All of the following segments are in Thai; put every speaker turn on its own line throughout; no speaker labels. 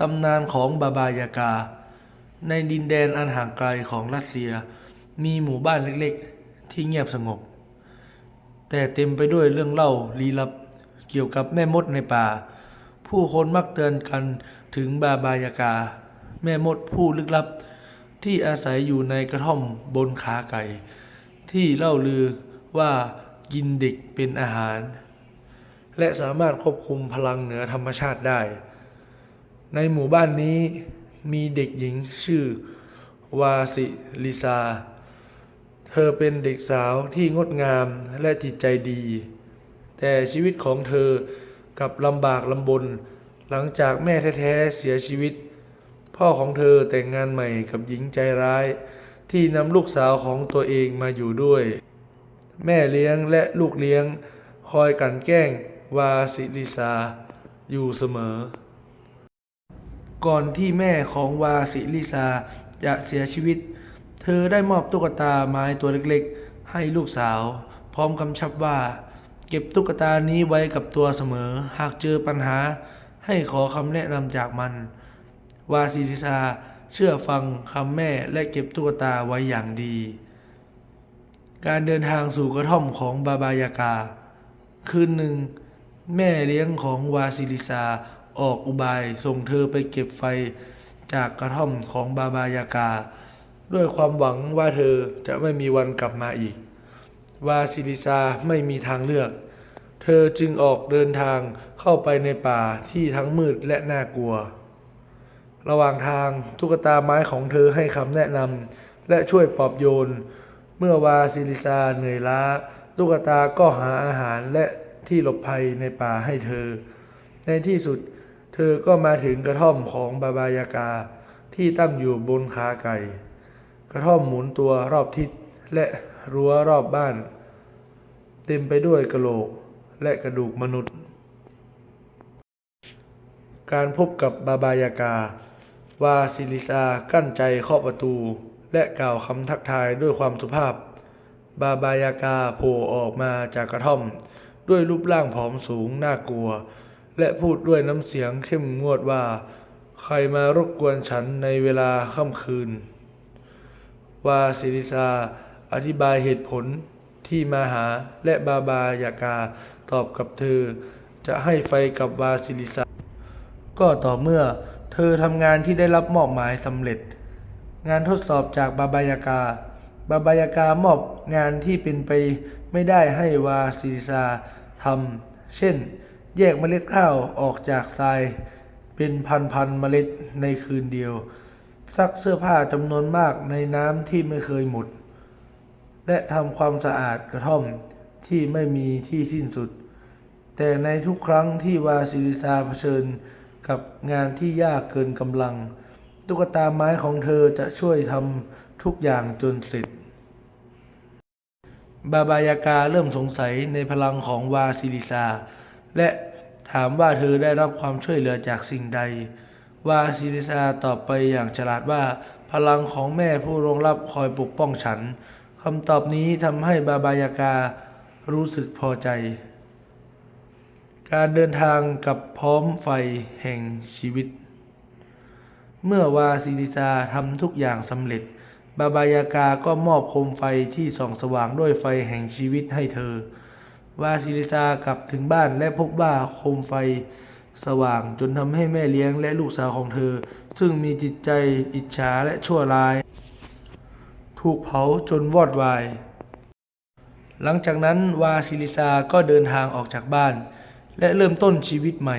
ตำนานของบาบายากา ในดินแดนอันห่างไกลของรัสเซีย มีหมู่บ้านเล็กๆ ที่เงียบสงบ แต่เต็มไปด้วยเรื่องเล่าลี้ลับเกี่ยวกับแม่มดในป่า ผู้คนมักเตือนกันถึงบาบายากา แม่มดผู้ลึกลับ ที่อาศัยอยู่ในกระท่อมบนขาไก่ ที่เล่าลือว่ากินเด็กเป็นอาหาร และสามารถควบคุมพลังเหนือธรรมชาติได้ ในหมู่บ้านนี้มีเด็กหญิงชื่อวาสิลิซา เธอเป็นเด็กสาวที่งดงามและจิตใจดี แต่ชีวิตของเธอกับลำบากลำบน หลังจากแม่แท้ๆเสียชีวิต พ่อของเธอแต่งงานใหม่กับหญิงใจร้าย ที่นำลูกสาวของตัวเองมาอยู่ด้วย แม่เลี้ยงและลูกเลี้ยงคอยกันแกล้งวาสิลิซาอยู่เสมอ ก่อนที่แม่ของวาสิลิซาจะเสียชีวิต เธอได้มอบตุ๊กตาไม้ตัวเล็กๆ ให้ลูกสาว พร้อมกำชับว่า เก็บตุ๊กตานี้ไว้กับตัวเสมอ หากเจอปัญหาให้ขอคำแนะนำจากมัน วาสิลิซาเชื่อฟังคำแม่และเก็บตุ๊กตาไว้อย่างดี การเดินทางสู่กระท่อมของบาบายากา คืนหนึ่ง แม่เลี้ยงของวาซิลิซา ออกอุบายส่งเธอไปเก็บไฟจากกระท่อมของบาบายากา ด้วยความหวังว่าเธอจะไม่มีวันกลับมาอีก วาซิลิซาไม่มีทางเลือก เธอจึงออกเดินทางเข้าไปในป่าที่ทั้งมืดและน่ากลัว ระหว่างทางตุ๊กตาไม้ของเธอให้คำแนะนำและช่วยปลอบโยน เมื่อวาซิลิซาเหนื่อยล้าตุ๊กตาก็หาอาหารและที่หลบภัยในป่าให้เธอ ในที่สุดเธอก็มาถึงกระท่อมของบาบายากาที่ตั้งอยู่บนขาไก่ กระท่อมหมุนตัวรอบทิศและรั้วรอบบ้าน เต็มไปด้วยกระโหลกและกระดูกมนุษย์ การพบกับบาบายากาวาซิลิซากั้นใจเคาะประตู และกล่าวคำทักทายด้วยความสุภาพ บาบายากาโผล่ออกมาจากกระท่อม ด้วยรูปร่างผอมสูงน่ากลัว และพูดด้วยน้ำเสียงเข้มงวดว่า ใครมารบกวนฉันในเวลาค่ำคืน วาซิลิซาอธิบายเหตุผลที่มาหาและบาบายากาตอบกับเธอ จะให้ไฟกับวาซิลิซา ก็ต่อเมื่อเธอทำงานที่ได้รับมอบหมายสำเร็จ งานทดสอบจากบาบายากา บาบายากามอบงานที่เป็นไปไม่ได้ให้วาซิลิซาทำเช่น แยกเมล็ดข้าวออกจากทราย เป็นพันๆเมล็ดในคืนเดียว ซักเสื้อผ้าจำนวนมากในน้ำที่ไม่เคยหมด และทำความสะอาดกระท่อมที่ไม่มีที่สิ้นสุด แต่ในทุกครั้งที่วาซิลิซาเผชิญกับงานที่ยากเกินกำลัง ตุ๊กตาไม้ของเธอจะช่วยทำทุกอย่างจนเสร็จ บาบายากาเริ่มสงสัยในพลังของวาซิลิซา และ ถามว่าเธอได้รับความช่วยเหลือจากสิ่งใด วาซิลิซาตอบไปอย่างฉลาดว่า พลังของแม่ผู้รองรับคอยปกป้องฉันคำตอบนี้ทำให้บาบายาการู้สึกพอใจ การเดินทางกับพร้อมไฟแห่งชีวิต เมื่อวาซิลิซาทำทุกอย่างสำเร็จ บาบายากาก็มอบโคมไฟที่ส่องสว่างด้วยไฟแห่งชีวิตให้เธอ วาซิลิซากลับถึงบ้านและพบว่าโคมไฟสว่างจนทำให้แม่เลี้ยงและลูกสาวของเธอ ซึ่งมีจิตใจอิจฉาและชั่วร้าย ถูกเผาจนวอดวาย หลังจากนั้นวาซิลิซาก็เดินทางออกจากบ้าน และเริ่มต้นชีวิตใหม่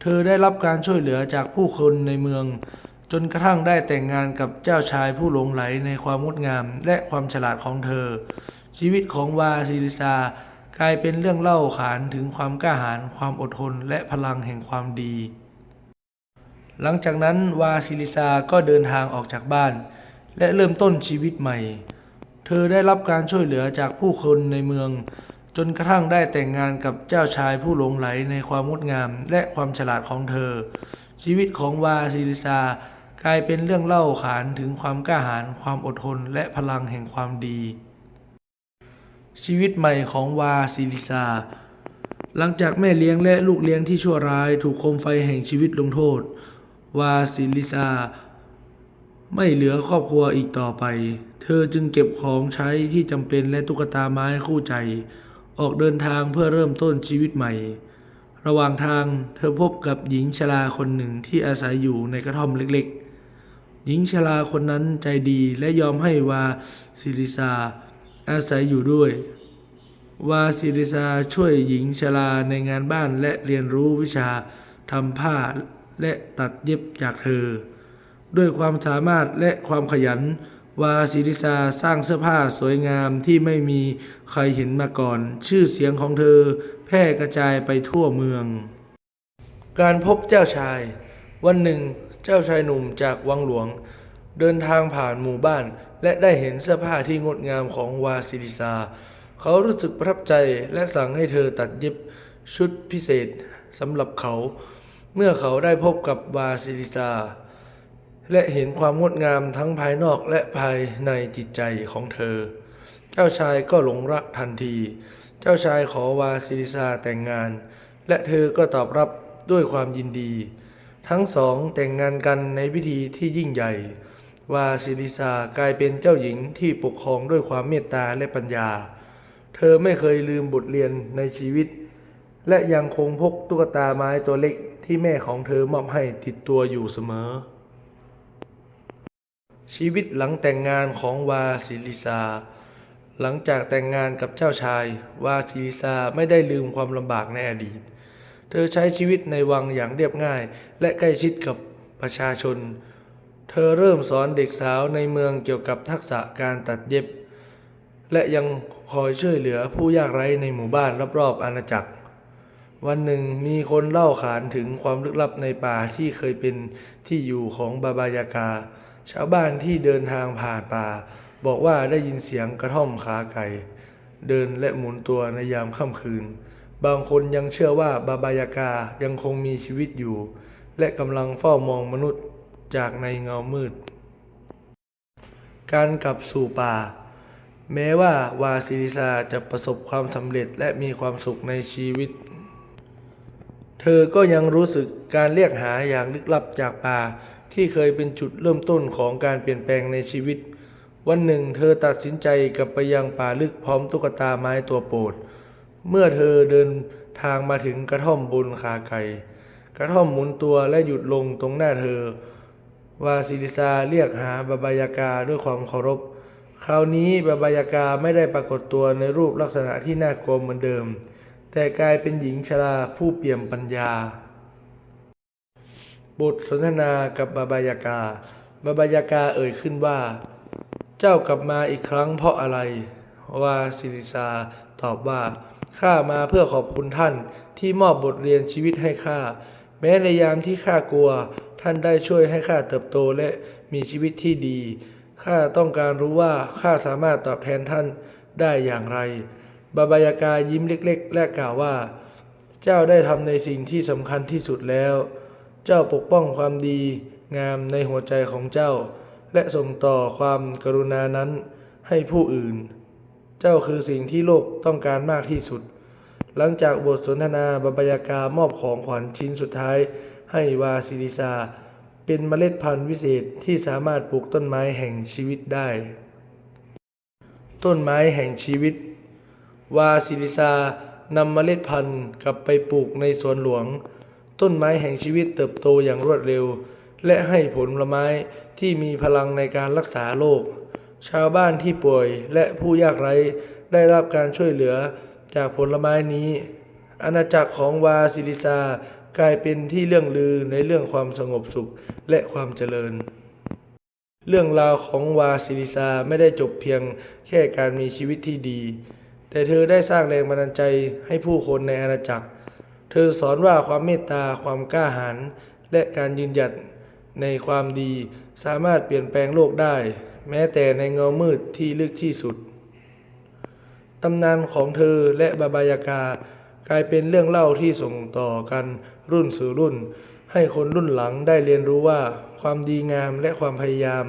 เธอได้รับการช่วยเหลือจากผู้คนในเมือง จนกระทั่งได้แต่งงานกับเจ้าชายผู้หลงไหลในความงดงามและความฉลาดของเธอ ชีวิตของวาซิลิซา กลายเป็นเรื่องเล่าขานถึงความกล้าหาญความอดทนและพลังแห่งความดี หลังจากนั้นวาซิลิซาก็เดินทางออกจากบ้าน และเริ่มต้นชีวิตใหม่ เธอได้รับการช่วยเหลือจากผู้คนในเมือง จนกระทั่งได้แต่งงานกับเจ้าชายผู้หลงไหลในความงดงามและความฉลาดของเธอ ชีวิตของวาซิลิซากลายเป็นเรื่องเล่าขานถึงความกล้าหาญความอดทนและพลังแห่งความดี ชีวิตใหม่ของวาซิลิซา หลังจากแม่เลี้ยงและลูกเลี้ยงที่ชั่วร้ายถูกโคมไฟแห่งชีวิตลงโทษ วาซิลิซา ไม่เหลือครอบครัวอีกต่อไป เธอจึงเก็บของใช้ที่จำเป็นและตุ๊กตาไม้คู่ใจ ออกเดินทางเพื่อเริ่มต้นชีวิตใหม่ ระหว่างทางเธอพบกับหญิงชราคนหนึ่งที่อาศัยอยู่ในกระท่อมเล็กๆ หญิงชราคนนั้นใจดีและยอมให้วาซิลิซา อาศัยอยู่ด้วย วาซิลิซาช่วยหญิงชราในงานบ้านและเรียนรู้วิชาทำผ้าและตัดเย็บจากเธอ ด้วยความสามารถและความขยัน วาซิลิซาสร้างเสื้อผ้าสวยงามที่ไม่มีใครเห็นมาก่อน ชื่อเสียงของเธอแพร่กระจายไปทั่วเมือง การพบเจ้าชาย วันหนึ่ง เจ้าชายหนุ่มจากวังหลวง เดินทางผ่านหมู่บ้าน และได้เห็นเสื้อผ้าที่งดงามของวาซิลิซา เขารู้สึกประทับใจและสั่งให้เธอตัดเย็บชุดพิเศษสำหรับเขา เมื่อเขาได้พบกับวาซิลิซา และเห็นความงดงามทั้งภายนอกและภายในจิตใจของเธอ เจ้าชายก็หลงรักทันที เจ้าชายขอวาซิลิซาแต่งงาน และเธอก็ตอบรับด้วยความยินดี ทั้งสองแต่งงานกันในพิธีที่ยิ่งใหญ่ วาซิลิซากลายเป็นเจ้าหญิงที่ปกครองด้วยความเมตตาและปัญญา เธอไม่เคยลืมบทเรียนในชีวิต และยังคงพกตุ๊กตาไม้ตัวเล็กที่แม่ของเธอมอบให้ติดตัวอยู่เสมอ ชีวิตหลังแต่งงานของวาซิลิซาหลังจากแต่งงานกับเจ้าชาย วาซิลิซาไม่ได้ลืมความลำบากในอดีต เธอใช้ชีวิตในวังอย่างเรียบง่าย และใกล้ชิดกับประชาชน เธอเริ่มสอนเด็กสาวในเมืองเกี่ยวกับทักษะการตัดเย็บ และยังคอยช่วยเหลือผู้ยากไร้ในหมู่บ้านรอบๆอาณาจักร วันหนึ่งมีคนเล่าขานถึงความลึกลับในป่าที่เคยเป็นที่อยู่ของบาบายากา ชาวบ้านที่เดินทางผ่านป่า บอกว่าได้ยินเสียงกระท่อมขาไก่ เดินและหมุนตัวในยามค่ำคืน บางคนยังเชื่อว่าบาบายากายังคงมีชีวิตอยู่ และกำลังเฝ้ามองมนุษย์ จากในเงามืด การกลับสู่ป่า แม้ว่าวาซิลิซาจะประสบความสำเร็จและมีความสุขในชีวิต เธอก็ยังรู้สึกการเรียกหาอย่างลึกลับจากป่าที่เคยเป็นจุดเริ่มต้นของการเปลี่ยนแปลงในชีวิต วันหนึ่ง เธอตัดสินใจกลับไปยังป่าลึกพร้อมตุ๊กตาไม้ตัวโปรด เมื่อเธอเดินทางมาถึงกระท่อมบนขาไก่กระท่อมหมุนตัวและหยุดลงตรงหน้าเธอ วาซิลิซาเรียกหาบาบายากาด้วยความเคารพ คราวนี้บาบายากาไม่ได้ปรากฏตัวในรูปลักษณะที่น่ากลัวเหมือนเดิม แต่กลายเป็นหญิงชราผู้เปี่ยมปัญญา บทสนทนากับบาบายากา บาบายากาเอ่ยขึ้นว่า เจ้ากลับมาอีกครั้งเพราะอะไร วาซิลิซาตอบว่าข้ามาเพื่อขอบคุณท่านที่มอบบทเรียนชีวิตให้ข้า แม้ในยามที่ข้ากลัว ท่านได้ช่วยให้ข้าเติบโตและมีชีวิตที่ดี ข้าต้องการรู้ว่าข้าสามารถตอบแทนท่านได้อย่างไร บาบายากายิ้มเล็ก ๆ และกล่าวว่า เจ้าได้ทำในสิ่งที่สำคัญที่สุดแล้ว เจ้าปกป้องความดีงามในหัวใจของเจ้า และส่งต่อความกรุณานั้นให้ผู้อื่น เจ้าคือสิ่งที่โลกต้องการมากที่สุด หลังจากบทสนทนาบาบายากามอบของขวัญชิ้นสุดท้าย ให้วาซิลิซา เป็นเมล็ดพันธุ์วิเศษที่สามารถปลูกต้นไม้แห่งชีวิตได้ ต้นไม้แห่งชีวิต วาซิลิซานำเมล็ดพันธุ์กลับไปปลูกในสวนหลวง ต้นไม้แห่งชีวิตเติบโตอย่างรวดเร็ว และให้ผลไม้ที่มีพลังในการรักษาโรคชาวบ้านที่ป่วยและผู้ยากไร้ได้รับการช่วยเหลือจากผลไม้นี้ อาณาจักรของวาซิลิซา กลายเป็นที่เรื่องลือในเรื่องความสงบสุขและความเจริญ เรื่องราวของวาซิลิซาไม่ได้จบเพียงแค่การมีชีวิตที่ดี แต่เธอได้สร้างแรงบันดาลใจให้ผู้คนในอาณาจักร เธอสอนว่าความเมตตาความกล้าหาญและการยืนหยัดในความดีสามารถเปลี่ยนแปลงโลกได้ แม้แต่ในเงามืดที่ลึกที่สุดตำนานของเธอและบาบายากา กลายเป็นเรื่องเล่าที่ส่งต่อกันรุ่นสู่รุ่น ให้คนรุ่นหลังได้เรียนรู้ว่า ความดีงามและความพยายาม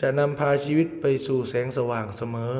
จะนำพาชีวิตไปสู่แสงสว่างเสมอ